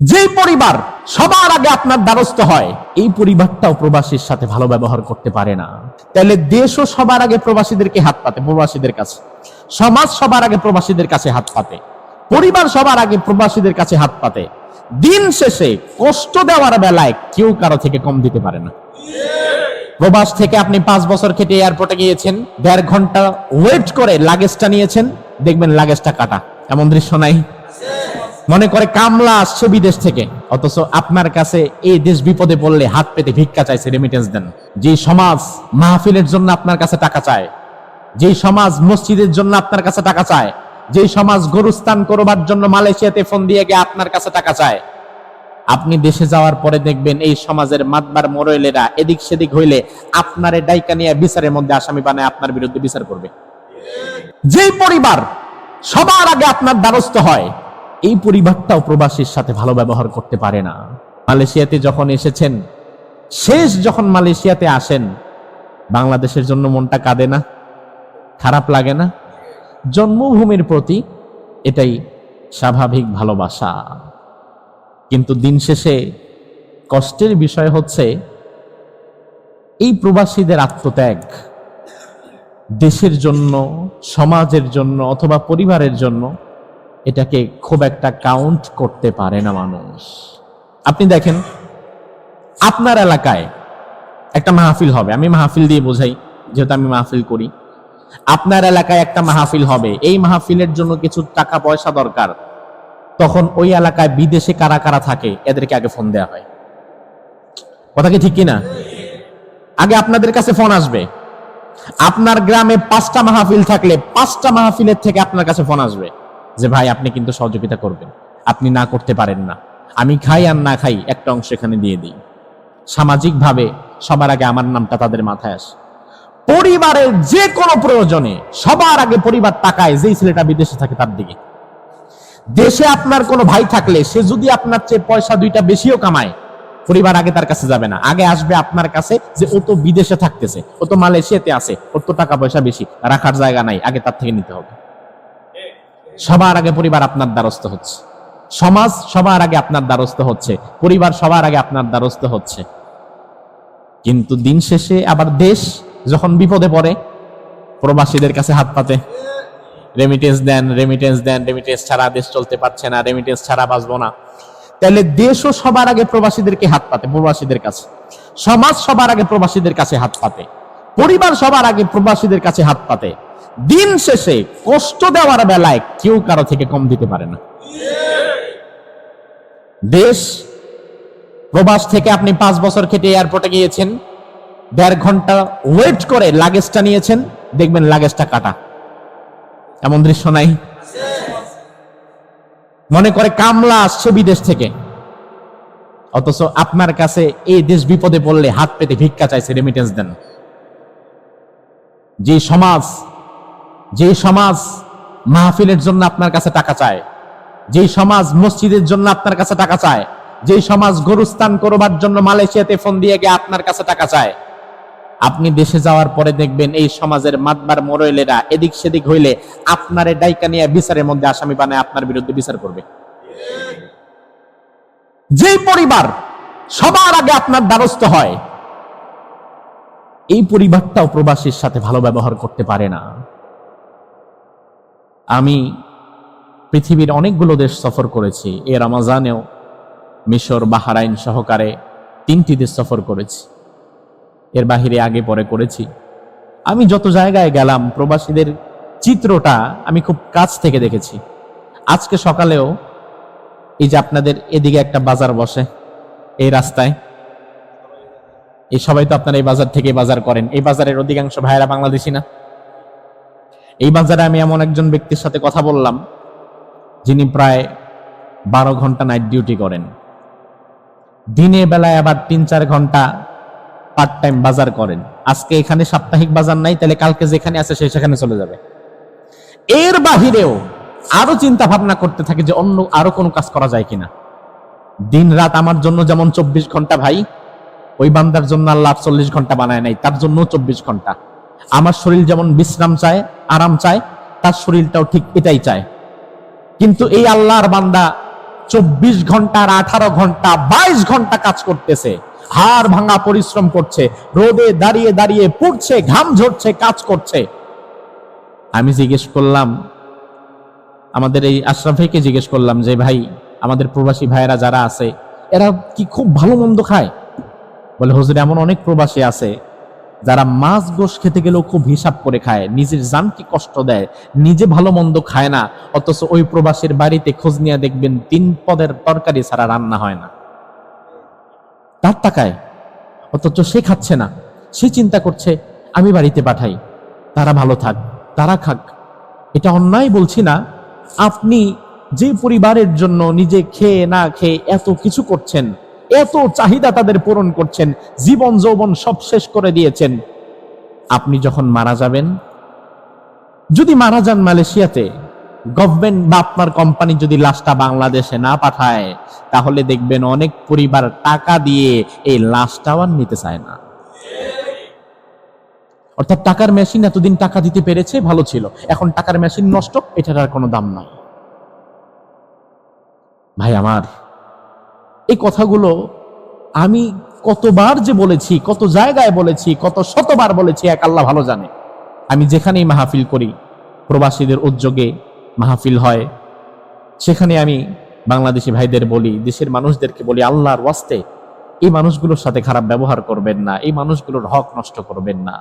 যেই পরিবার সবার আগে আপনার দ্বারস্থ হয়, এই পরিবারটাও প্রবাসীর সাথে ভালো ব্যবহার করতে পারে না। তাহলে দেশও সবার আগে প্রবাসীদেরকে হাত পাতে, প্রবাসীদের কাছে। সমাজ সবার আগে প্রবাসীদের কাছে হাত পাতে। পরিবার সবার আগে প্রবাসীদের কাছে হাত পাতে। দিন শেষে কষ্ট দেওয়ার বেলায় কেউ কারও থেকে কম দিতে পারে না। প্রবাস থেকে আপনি পাঁচ বছর খেটে এয়ারপোর্টে গিয়েছেন, দেড় ঘণ্টা ওয়েট করে লাগেজটা নিয়েছেন, দেখবেন লাগেজটা কাটা। এমন দৃশ্য নাই। মনে করে কামলা আসছে বিদেশ থেকে। অথচ আপনার কাছে এই দেশ বিপদে পড়লে হাত পেতে ভিক্ষা চাইছে রেমিটেন্স দেন। যে সমাজ মাহফিলের জন্য আপনার কাছে টাকা চায় যে সমাজ মসজিদের জন্য আপনার কাছে টাকা চায় যে সমাজ গরুস্থান করবার জন্য মালয়েশিয়াতে ফোন দিয়ে গিয়ে আপনার কাছে টাকা চায়, আপনি দেশে যাওয়ার পরে দেখবেন এই সমাজের মাতবার মোরলেরা এদিক সেদিক হইলে আপনার ডাইকা নিয়ে বিচারের মধ্যে আসামি বানায়, আপনার বিরুদ্ধে বিচার করবে। যে পরিবার সবার আগে আপনার দ্বারস্থ হয় এই পরিবারটাও প্রবাসীর সাথে ভালো ব্যবহার করতে পারে না। মালয়েশিয়াতে যখন এসেছেন, শেষ যখন মালয়েশিয়াতে আসেন, বাংলাদেশের জন্য মনটা কাঁদে না? খারাপ লাগে না? জন্মভূমির প্রতি এটাই স্বাভাবিক ভালোবাসা। কিন্তু দিন শেষে কষ্টের বিষয় হচ্ছে, এই প্রবাসীদের আত্মত্যাগ দেশের জন্য, সমাজের জন্য অথবা পরিবারের জন্য এটাকে খুব একটা কাউন্ট করতে পারে না মানুষ। আপনি দেখেন, আপনার এলাকায় একটা মাহফিল হবে। আমি মাহফিল দিয়ে বোঝাই, যেহেতু আমি মাহফিল করি। আপনার এলাকায় একটা মাহফিল হবে। এই মাহফিলের জন্য কিছু টাকা পয়সা দরকার। তখন ওই এলাকায় বিদেশে কারা কারা থাকে, এদেরকে আগে ফোন দেওয়া হয়। কথা কি ঠিক কিনা? আগে আপনাদের কাছে ফোন আসবে। আপনার গ্রামে পাঁচটা মাহফিল থাকলে পাঁচটা মাহফিলের থেকে আপনার কাছে ফোন আসবে। যে ভাই, আপনি কিন্তু সহযোগিতা করবেন। আপনি না করতে পারেন না। আমি খাই আর না খাই একটা অংশ এখানে দিয়ে দিই। সামাজিকভাবে সবার আগে আমার নামটা তাদের মাথায় আসে। পরিবারের যে কোনো প্রয়োজনে সবার আগে পরিবার তাকায় যেই ছেলেটা বিদেশে থাকে তার দিকে। দেশে আপনার কোনো ভাই থাকলে সে যদি আপনার চেয়ে পয়সা দুইটা বেশিও কামায়, পরিবার আগে তার কাছে যাবে না। আগে আসবে আপনার কাছে যে ও তো বিদেশে থাকতেছে, ও তো মালয়েশিয়াতে আছে, ওর তো টাকা পয়সা বেশি, রাখার জায়গা নাই, আগে তার থেকে নিতে হবে। সবার আগে পরিবার আপনার দ্বারস্থ হচ্ছে। সমাজ সবার আগে আপনার দ্বারস্থ হচ্ছে। পরিবার সবার আগে আপনার দ্বারস্থ হচ্ছে। কিন্তু দিন শেষে আবার দেশ যখন বিপদে পড়ে, প্রবাসীদের কাছে হাত পাতে। রেমিটেন্স দেন রেমিটেন্স দেন রেমিটেন্স ছাড়া দেশ চলতে পারছে না রেমিটেন্স ছাড়া বাঁচবো না। তাহলে দেশও সবার আগে প্রবাসীদেরকে হাত পাতে, প্রবাসীদের কাছে। সমাজ সবার আগে প্রবাসীদের কাছে হাত পাতে। পরিবার সবার আগে প্রবাসীদের কাছে হাত পাতে। দিন শেষে কষ্ট দেওয়ার বেলায় কেউ কারও থেকে কম দিতে পারে না। দেশ, প্রবাস থেকে আপনি পাঁচ বছর খেটে এয়ারপোর্টে গিয়েছেন, দেড় ঘণ্টা ওয়েট করে লাগেজটা নিয়েছেন, দেখবেন লাগেজটা কাটা। এমন দৃশ্য নাই। মনে করে কামলা আসছে বিদেশ থেকে। অথচ আপনার কাছে এই দেশ বিপদে পড়লে হাত পেতে ভিক্ষা চাইছে রেমিটেন্স দেন। যে সমাজ যে সমাজ মাহফিলের জন্য আপনার কাছে টাকা চায়, যে সমাজ মসজিদের জন্য আপনার কাছে টাকা চায়, যে সমাজ গরুস্থান করবার জন্য মালয়েশিয়াতে ফোন দিয়ে গিয়ে আপনার কাছে টাকা চায়। আপনি দেশে যাওয়ার পরে দেখবেন এই সমাজের মাতবার মোরলেরা এদিক সেদিক হইলে আপনার ডাইকা নিয়ে বিচারের মধ্যে আসামি বানায়, আপনার বিরুদ্ধে বিচার করবে। যে পরিবার সবার আগে আপনার দ্বারস্থ হয় এই পরিবারটাও প্রবাসীর সাথে ভালো ব্যবহার করতে পারে না। আমি পৃথিবীর অনেকগুলো দেশ সফর করেছি। এ রমাজানেও মিশর, বাহারাইন সহকারে তিনটি দেশ সফর করেছি। এর বাহিরে আগে পরে করেছি। আমি যত জায়গায় গেলাম, প্রবাসীদের চিত্রটা আমি খুব কাছ থেকে দেখেছি। আজকে সকালেও এই যে আপনাদের এদিকে একটা বাজার বসে, এই রাস্তায়। এই সবাই তো আপনারা এই বাজার থেকে বাজার করেন। এই বাজারের অধিকাংশ ভাইয়েরা বাংলাদেশি না। এই বাজারে আমি এমন একজন ব্যক্তির সাথে কথা বললাম, যিনি প্রায় বারো ঘণ্টা নাইট ডিউটি করেন। দিনে বেলায় আবার তিন চার ঘণ্টা পার্ট টাইম বাজার করেন। আজকে এখানে সাপ্তাহিক বাজার নাই, তাহলে কালকে যেখানে আছে সে সেখানে চলে যাবে। এর বাহিরেও আরও চিন্তা ভাবনা করতে থাকে যে অন্য আরও কোনো কাজ করা যায় কিনা। দিন রাত আমার জন্য যেমন চব্বিশ ঘণ্টা ভাই ওই বান্দার জন্য আল্লাহ চল্লিশ ঘণ্টা বানায় নাই, তার জন্য চব্বিশ ঘণ্টা। আমার শরীর যেমন বিশ্রাম চায়, আরাম চায়, তার শরীরটাও ঠিক এটাই চায়। কিন্তু এই আল্লাহর বান্দা চব্বিশ ঘণ্টার আঠারো ঘণ্টা, বাইশ ঘণ্টা কাজ করতেছে, হাড় ভাঙা পরিশ্রম করছে, রোদে দাঁড়িয়ে দাঁড়িয়ে পড়ছে, ঘাম ঝরছে, কাজ করছে। আমি জিজ্ঞেস করলাম, আমাদের এই আশরাফ ভাইকে জিজ্ঞেস করলাম যে, ভাই, আমাদের প্রবাসী ভাইয়েরা যারা আছে, এরা কি খুব ভালো মন্দ খায়? বলে, হুজুর, এমন অনেক প্রবাসী আছে যারা মাছ, গোশ খেতে গেলেও খুব হিসাব করে খায়, নিজের জানকে কষ্ট দেয়, নিজে ভালো মন্দ খায় না, অথচ ওই প্রবাসীর বাড়িতে খোঁজ নিয়ে দেখবেন তিন পদের তরকারি ছাড়া রান্না হয় না। তার টাকায় অথচ সে খাচ্ছে না। সে চিন্তা করছে, আমি বাড়িতে পাঠাই, তারা ভালো থাক, তারা খাক। এটা অন্যায় বলছি না। আপনি যে পরিবারের জন্য নিজে খেয়ে না খেয়ে এত কিছু করছেন এত চাহিদা তাদের পূরণ করছেন, জীবন যৌবন সব শেষ করে দিয়েছেন। আপনি যখন মারা যাবেন, যদি মারা যান মালয়েশিয়াতে গভর্নমেন্ট বা আপনার কোম্পানি যদি লাশটা বাংলাদেশে না পাঠায়, তাহলে দেখবেন অনেক পরিবার টাকা দিয়ে এই লাশটাও আর নিতে চায় না। অর্থাৎ টাকার মেশিন এতদিন টাকা দিতে পেরেছে, ভালো ছিল। এখন টাকার মেশিন নষ্ট, এটার আর কোনো দাম নাই। ভাই, আমার এই কথাগুলো আমি কতবার যে বলেছি, কত জায়গায় বলেছি, কত শতবার বলেছি, এক আল্লাহ ভালো জানে। আমি যেখানেই মাহফিল করি, প্রবাসীদের উদ্যোগে মাহফিল হয়, সেখানে আমি বাংলাদেশি ভাইদের বলি, দেশের মানুষদেরকে বলি, আল্লাহর ওয়াস্তে, এই মানুষগুলোর সাথে খারাপ ব্যবহার করবেন না, এই মানুষগুলোর হক নষ্ট করবেন না।